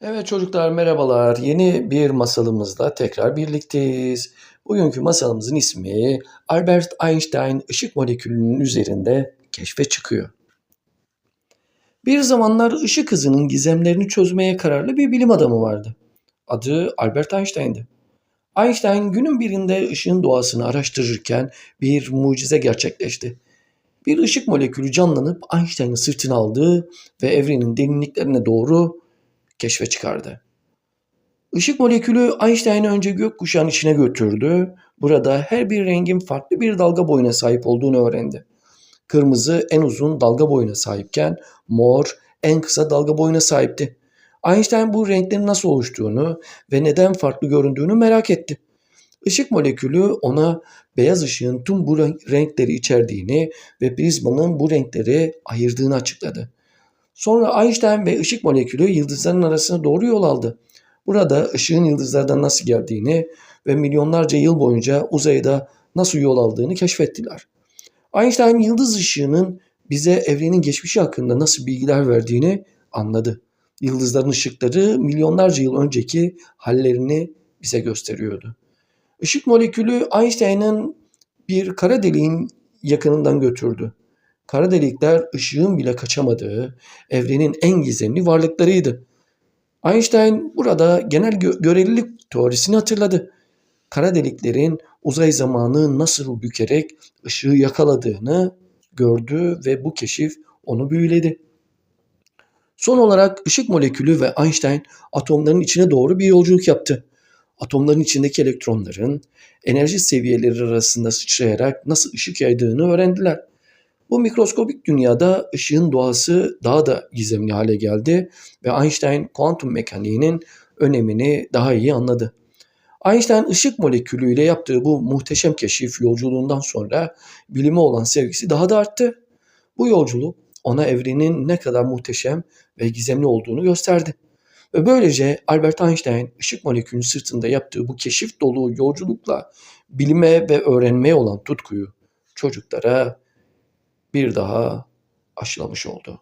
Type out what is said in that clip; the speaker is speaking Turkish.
Evet çocuklar merhabalar. Yeni bir masalımızla tekrar birlikteyiz. Bugünkü masalımızın ismi Albert Einstein ışık molekülünün üzerinde keşfe çıkıyor. Bir zamanlar ışık hızının gizemlerini çözmeye kararlı bir bilim adamı vardı. Adı Albert Einstein'dı. Einstein günün birinde ışığın doğasını araştırırken bir mucize gerçekleşti. Bir ışık molekülü canlanıp Einstein'ın sırtına aldı ve evrenin derinliklerine doğru keşfe çıkardı. Işık molekülü Einstein'ı önce gökkuşağının içine götürdü. Burada her bir rengin farklı bir dalga boyuna sahip olduğunu öğrendi. Kırmızı en uzun dalga boyuna sahipken mor en kısa dalga boyuna sahipti. Einstein bu renklerin nasıl oluştuğunu ve neden farklı göründüğünü merak etti. Işık molekülü ona beyaz ışığın tüm bu renkleri içerdiğini ve prizmanın bu renkleri ayırdığını açıkladı. Sonra Einstein ve ışık molekülü yıldızların arasına doğru yol aldı. Burada ışığın yıldızlardan nasıl geldiğini ve milyonlarca yıl boyunca uzayda nasıl yol aldığını keşfettiler. Einstein yıldız ışığının bize evrenin geçmişi hakkında nasıl bilgiler verdiğini anladı. Yıldızların ışıkları milyonlarca yıl önceki hallerini bize gösteriyordu. Işık molekülü Einstein'ın bir kara deliğin yakınından götürdü. Kara delikler ışığın bile kaçamadığı evrenin en gizemli varlıklarıydı. Einstein burada genel gö- görelilik teorisini hatırladı. Kara deliklerin uzay zamanı nasıl bükerek ışığı yakaladığını gördü ve bu keşif onu büyüledi. Son olarak ışık molekülü ve Einstein atomların içine doğru bir yolculuk yaptı. Atomların içindeki elektronların enerji seviyeleri arasında sıçrayarak nasıl ışık yaydığını öğrendiler. Bu mikroskobik dünyada ışığın doğası daha da gizemli hale geldi ve Einstein kuantum mekaniğinin önemini daha iyi anladı. Einstein ışık molekülüyle yaptığı bu muhteşem keşif yolculuğundan sonra bilime olan sevgisi daha da arttı. Bu yolculuk ona evrenin ne kadar muhteşem ve gizemli olduğunu gösterdi. Ve böylece Albert Einstein ışık molekülünün sırtında yaptığı bu keşif dolu yolculukla bilime ve öğrenmeye olan tutkuyu çocuklara bir daha aşılamış oldu.